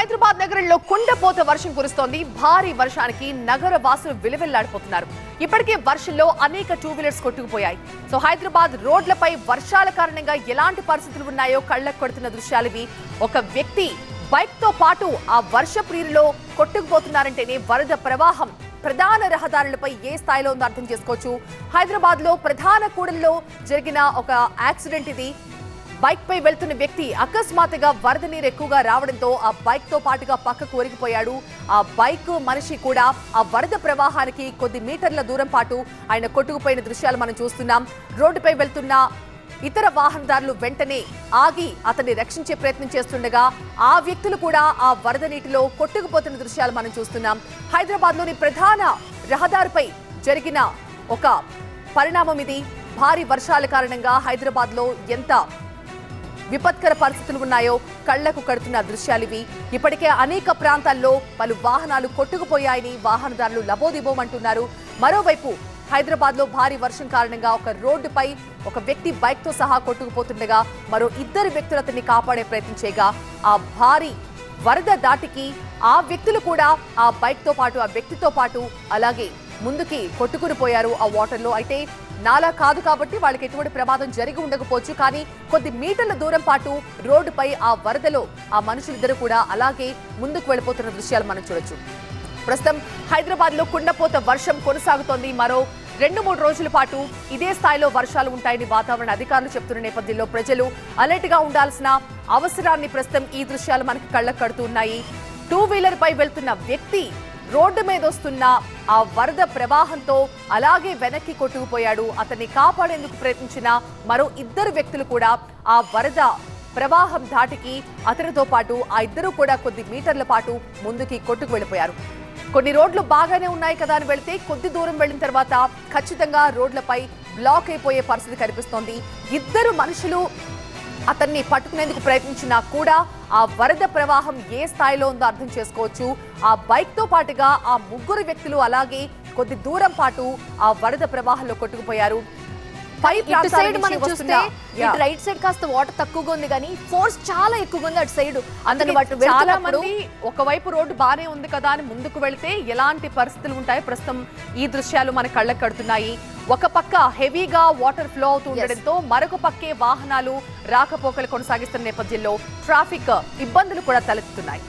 హైదరాబాద్ నగరంలో కుండపోత వర్షం కురుస్తోంది. భారీ వర్షానికి నగర వాసులు విలువెల్లాడిపోతున్నారు. ఇప్పటికే వర్షంలో అనేక టూ వీలర్స్ కొట్టుకుపోయాయి. సో హైదరాబాద్ రోడ్లపై వర్షాల కారణంగా ఎలాంటి పరిస్థితులు ఉన్నాయో కళ్ళకు కొడుతున్న దృశ్యాలు ఒక వ్యక్తి బైక్తో పాటు ఆ వర్ష ప్రియులో కొట్టుకుపోతున్నారంటేనే వరద ప్రవాహం ప్రధాన రహదారులపై ఏ స్థాయిలో ఉందో అర్థం చేసుకోవచ్చు. హైదరాబాద్లో ప్రధాన కూడల్లో జరిగిన ఒక యాక్సిడెంట్ ఇది. బైక్ పై వెళ్తున్న వ్యక్తి అకస్మాత్తుగా వరద నీరు ఎక్కువగా రావడంతో ఆ బైక్తో పాటుగా పక్కకు ఒరిగిపోయాడు. ఆ బైక్ మనిషి కూడా ఆ వరద ప్రవాహానికి కొద్ది మీటర్ల దూరం పాటు ఆయన కొట్టుకుపోయిన దృశ్యాలు మనం చూస్తున్నాం. రోడ్డుపై వెళ్తున్న ఇతర వాహనదారులు వెంటనే ఆగి అతన్ని రక్షించే ప్రయత్నం చేస్తుండగా ఆ వ్యక్తులు కూడా ఆ వరద నీటిలో కొట్టుకుపోతున్న దృశ్యాలు మనం చూస్తున్నాం. హైదరాబాద్లోని ప్రధాన రహదారిపై జరిగిన ఒక పరిణామం ఇది. భారీ వర్షాల కారణంగా హైదరాబాద్లో ఎంత విపత్కర పరిస్థితులు ఉన్నాయో కళ్ళకు కడుతున్న దృశ్యాలివి ఇప్పటికే అనేక ప్రాంతాల్లో పలు వాహనాలు కొట్టుకుపోయాయని వాహనదారులు లబోదిబోమంటున్నారు. మరోవైపు హైదరాబాద్లో భారీ వర్షం కారణంగా ఒక రోడ్డుపై ఒక వ్యక్తి బైక్తో సహా కొట్టుకుపోతుండగా మరో ఇద్దరు వ్యక్తులు అతన్ని కాపాడే ప్రయత్నం చేయగా ఆ భారీ వరద దాటికి ఆ వ్యక్తులు కూడా ఆ బైక్తో పాటు ఆ వ్యక్తితో పాటు అలాగే ముందుకి కొట్టుకుని పోయారు ఆ వాటర్లో. అయితే నాలా కాదు కాబట్టి వాళ్ళకి ఎటువంటి ప్రమాదం జరిగి ఉండకపోవచ్చు. కానీ కొద్ది మీటర్ల దూరం పాటు రోడ్డుపై ఆ వరదలో ఆ మనుషులిద్దరూ కూడా అలాగే ముందుకు వెళ్ళిపోతున్న దృశ్యాలు మనం చూడొచ్చు. ప్రస్తుతం హైదరాబాద్లో కుండపోత వర్షం కొనసాగుతోంది. మరో రెండు మూడు రోజుల పాటు ఇదే స్థాయిలో వర్షాలు ఉంటాయని వాతావరణ అధికారులు చెప్తున్న నేపథ్యంలో ప్రజలు అలర్ట్గా ఉండాల్సిన అవసరాన్ని ప్రస్తుతం ఈ దృశ్యాలు మనకి కళ్ళకు కడుతున్నాయి టూ వీలర్ పై వెళ్తున్న వ్యక్తి రోడ్డు మీద వస్తున్న ఆ వరద ప్రవాహంతో అలాగే వెనక్కి కొట్టుకుపోయాడు. అతన్ని కాపాడేందుకు ప్రయత్నించిన మరో ఇద్దరు వ్యక్తులు కూడా ఆ వరద ప్రవాహం ధాటికి అతనితో పాటు ఆ ఇద్దరు కూడా కొద్ది మీటర్ల పాటు ముందుకి కొట్టుకు వెళ్ళిపోయారు. కొన్ని రోడ్లు బాగానే ఉన్నాయి కదా అని వెళితే కొద్ది దూరం వెళ్ళిన తర్వాత ఖచ్చితంగా రోడ్లపై బ్లాక్ అయిపోయే పరిస్థితి కనిపిస్తోంది. ఇద్దరు మనుషులు అతన్ని పట్టుకునేందుకు ప్రయత్నించినా కూడా ఆ వరద ప్రవాహం ఏ స్థాయిలో ఉందో అర్థం చేసుకోవచ్చు. ఆ బైక్తో పాటుగా ఆ ముగ్గురు వ్యక్తులు అలాగే కొద్ది దూరం పాటు ఆ వరద ప్రవాహంలో కొట్టుకుపోయారు. పై ఇటు సైడ్ మనం చూస్తే. ఇటు రైట్ సైడ్ కాస్త వాటర్ తక్కువగా ఉంది కానీ ఫోర్స్ చాలా ఎక్కువగా ఉంది అటు సైడ్ వాటి చాలా మంది ఒకవైపు రోడ్డు బానే ఉంది కదా అని ముందుకు వెళ్తే ఎలాంటి పరిస్థితులు ఉంటాయి? ప్రస్తుతం ఈ దృశ్యాలు మన కళ్ళకు కడుతున్నాయి. ఒక పక్క హెవీగా వాటర్ ఫ్లో అవుతూ ఉండడంతో మరొక పక్కే వాహనాలు రాకపోకలు కొనసాగిస్తున్న నేపథ్యంలో ట్రాఫిక్ ఇబ్బందులు కూడా తలెత్తుతున్నాయి.